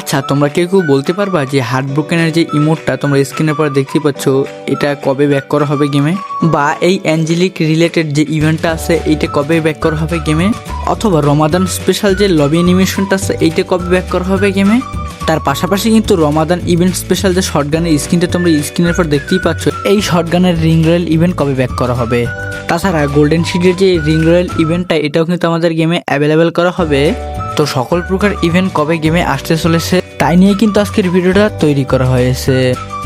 আচ্ছা তোমরা কেউ কেউ বলতে পারবা যে হার্ট ব্রোকেনের যে ইমোটটা তোমরা স্ক্রিনের পর দেখতে পাচ্ছ, এটা কবে ব্যাক করা হবে গেমে বা এই অ্যাঞ্জেলিক রিলেটেড যে ইভেন্টটা আছে, এইটা কবে ব্যাক করা হবে গেমে অথবা রমাদান স্পেশাল যে লবি অ্যানিমেশনটা আছে, এইটা কবে ব্যাক করা হবে গেমে তার পাশাপাশি কিন্তু রমাদান ইভেন্ট স্পেশাল যে শর্টগানের স্ক্রিনটা তোমরা স্ক্রিনের পর দেখতেই পাচ্ছ, এই শর্টগানের রিং রয়েল ইভেন্ট কবে ব্যাক করা হবে? তাছাড়া গোল্ডেন শিটের যে রিং রয়েল ইভেন্টটা এটাও কিন্তু আমাদের গেমে অ্যাভেলেবেল করা হবে। তো সকল প্রকার ইভেন্ট কবে গেমে আসতে চলেছে, তাই নিয়ে কিন্তু আজকের ভিডিওটা তৈরি করা হয়েছে।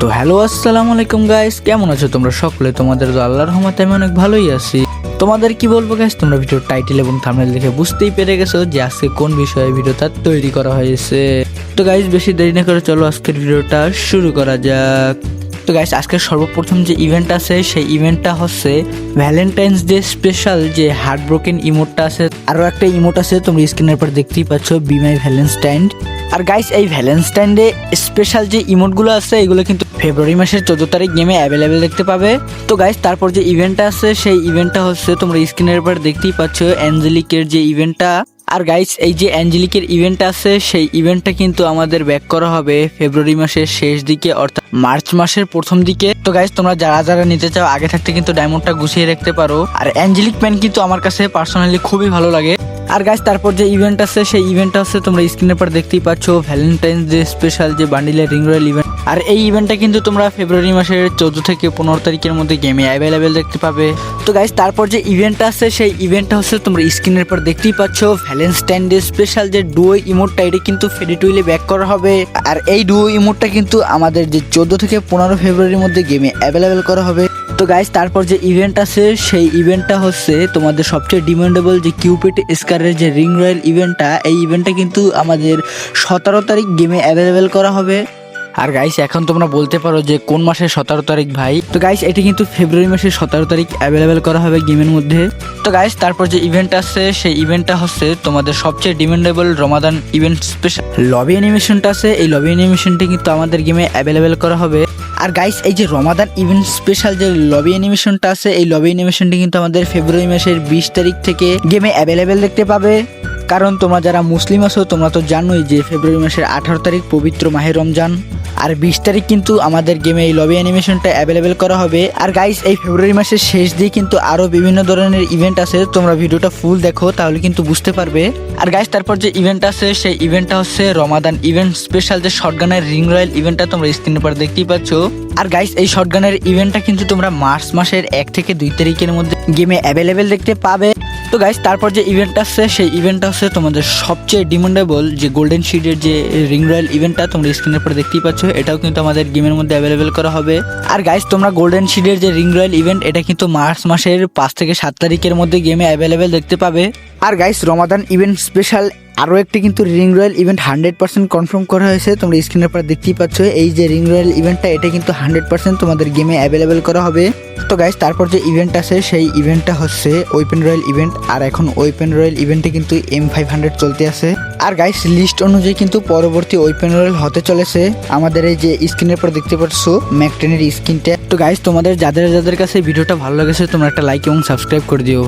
তো হ্যালো আসসালামু আলাইকুম গাইস কেমন আছো তোমরা সকলে? তোমাদের আল্লাহর রহমতে আমি অনেক ভালোই আছি। তোমাদের কি বলব গাইস তোমরা ভিডিওর টাইটেল এবং থাম্বনেল দেখে বুঝতেই পেরে গেছো যে আজকে কোন বিষয়ে ভিডিওটা তৈরি করা হয়েছে। তো গাইস বেশি দেরি না করে চলো আজকের ভিডিওটা শুরু করা যাক। তো গাইস আজকের সর্বপ্রথম যে ইভেন্ট আছে, সেই ইভেন্টটা হচ্ছে ভ্যালেন্টাইন্স ডে স্পেশাল যে হার্ট ব্রোকেন ইমোটটা আছে। আরও একটা ইমোট আছে, তোমরা স্ক্রিনের পর দেখতেই পাচ্ছ বিমাই ভ্যালেন্টাইন আর গাইস এই ভ্যালেন্টাইন ডে স্পেশাল যে ইমোটগুলো আছে, এগুলো কিন্তু ফেব্রুয়ারি মাসের চোদ্দ তারিখ গেমে অ্যাভেলেবেল দেখতে পাবে। তো গাইস তারপর যে ইভেন্টটা আছে, সেই ইভেন্টটা হচ্ছে তোমরা স্ক্রিনের পর দেখতেই পাচ্ছ অ্যাঞ্জেলিকের যে ইভেন্টটা আর গাইস এই যে অ্যাঞ্জেলিকের ইভেন্ট আছে, সেই ইভেন্টটা কিন্তু আমাদের ব্যাক করা হবে ফেব্রুয়ারি মাসের শেষ দিকে, অর্থাৎ মার্চ মাসের প্রথম দিকে। তো গাইস তোমরা যারা যারা নিতে চাও, আগে থাকতে কিন্তু ডায়মন্ডটা গুছিয়ে রাখতে পারো। আর অ্যাঞ্জেলিক প্যান কিন্তু আমার কাছে পার্সোনালি খুবই ভালো লাগে। আর গাইস তারপর যে ইভেন্ট আছে, সেই ইভেন্টটা হচ্ছে তোমরা স্ক্রিনের পর দেখতেই পাচ্ছ। ভ্যালেন্টাইন্স ডে স্পেশাল যে বান্ডিলের রিং রয়েল ইভেন্ট আর এই ইভেন্টটা কিন্তু তোমরা ফেব্রুয়ারি মাসের চোদ্দ থেকে পনেরো তারিখের মধ্যে গেমে অ্যাভেলেবেল দেখতে পাবে। তো গাইস তারপর যে ইভেন্টটা আছে, সেই ইভেন্টটা হচ্ছে তোমরা স্ক্রিনের পর দেখতেই পাচ্ছ ভ্যালেন্টাইন ডে স্পেশাল যে ডুয়ো ইমোটটা এটা কিন্তু ফেডি টুইলে ব্যাক করা হবে। আর এই ডুয়ো ইমোটটা কিন্তু আমাদের যে চোদ্দ থেকে পনেরো ফেব্রুয়ারির মধ্যে গেমে অ্যাভেলেবেল করা হবে। তো গাইস তারপর যে ইভেন্ট আছে, সেই ইভেন্টটা হচ্ছে তোমাদের সবচেয়ে ডিমান্ডেবল যে কিউপিট স্কারের যে রিং রয়্যাল ইভেন্টটা এই ইভেন্টটা কিন্তু আমাদের সতেরো তারিখ গেমে অ্যাভেলেবেল করা হবে। আর গাইস এখন তোমরা বলতে পারো যে কোন মাসের সতেরো তারিখ ভাই? তো গাইস এটি কিন্তু ফেব্রুয়ারি মাসের সতেরো তারিখ অ্যাভেলেবেল করা হবে গেমের মধ্যে। তো গাইস তারপর যে ইভেন্ট আছে, সেই ইভেন্টটা হচ্ছে তোমাদের সবচেয়ে demandable Ramadan event special lobby অ্যানিমেশনটা আছে, এই লবি অ্যানিমেশনটি কিন্তু আমাদের গেমে অ্যাভেলেবেল করা হবে। আর গাইস এই যে রমাদান ইভেন্ট স্পেশাল যে লবি অ্যানিমেশনটা আছে, এই লবি অ্যানিমেশনটি কিন্তু আমাদের ফেব্রুয়ারি মাসের বিশ তারিখ থেকে গেমে অ্যাভেলেবেল দেখতে পাবে। কারণ তোমরা যারা মুসলিম আছো, তোমরা তো জানোই যে ফেব্রুয়ারি মাসের আঠারো তারিখ পবিত্র মাহে রমজান। আর বিশ তারিখ কিন্তু আমাদের গেমে এই লবি অ্যানিমেশনটা অ্যাভেলেবেল করা হবে। আর গাইস এই ফেব্রুয়ারি মাসের শেষ দিয়ে কিন্তু আরও বিভিন্ন ধরনের ইভেন্ট আছে। তোমরা ভিডিওটা ফুল দেখো, তাহলে কিন্তু বুঝতে পারবে। আর গাইস তারপর যে ইভেন্ট আছে, সেই ইভেন্টটা হচ্ছে রমাদান ইভেন্ট স্পেশাল যে শর্টগানের রিং রয়্যাল ইভেন্টটা তোমরা স্ক্রিনের পর দেখতেই পাচ্ছ। আর গাইস এই শর্টগানের ইভেন্টটা কিন্তু তোমরা মার্চ মাসের এক থেকে দুই তারিখের মধ্যে গেমে অ্যাভেলেবেল দেখতে পাবে। তো গাইস তারপর যে ইভেন্টটা আসছে, সেই ইভেন্টটা হচ্ছে তোমাদের সবচেয়ে ডিমান্ডেবল যে গোল্ডেন শিডের যে রিং রয়্যাল ইভেন্টটা তোমরা স্ক্রিনের পরে দেখতেই পাচ্ছ। এটাও কিন্তু আমাদের গেমের মধ্যে অ্যাভেলেবেল করা হবে। আর গাইস তোমরা গোল্ডেন শিডের যে রিং রয়্যাল ইভেন্ট এটা কিন্তু মার্চ মাসের পাঁচ থেকে সাত তারিখের মধ্যে গেমে অ্যাভেলেবেল দেখতে পাবে। আর গাইস রমাদান ইভেন্ট স্পেশাল আরও একটি কিন্তু ring royale event hundred percent confirm করা হয়েছে। তোমরা স্ক্রিনের পর দেখতেই পাচ্ছ, এই যে রিং রয়্যাল ইভেন্টটা, এটা কিন্তু হান্ড্রেড পার্সেন্ট তোমাদের গেমে অ্যাভেলেবেল করা হবে। তো গাইস তারপর যে ইভেন্ট আছে, সেই ইভেন্টটা হচ্ছে ওপেন রয়্যাল ইভেন্ট আর এখন ওপেন রয়্যাল ইভেন্টে কিন্তু এম ফাইভ হান্ড্রেড চলতে আছে। আর গাইস লিস্ট অনুযায়ী কিন্তু পরবর্তী ওপেন রয়্যাল হতে চলেছে। আমাদের এই যে স্ক্রিনের পর দেখতে পাচ্ছ ম্যাকটেনের স্ক্রিনটা তো গাইস তোমাদের, যাদের যাদের কাছে ভিডিওটা ভালো লেগেছে, তোমরা একটা লাইক এবং সাবস্ক্রাইব করে দিও।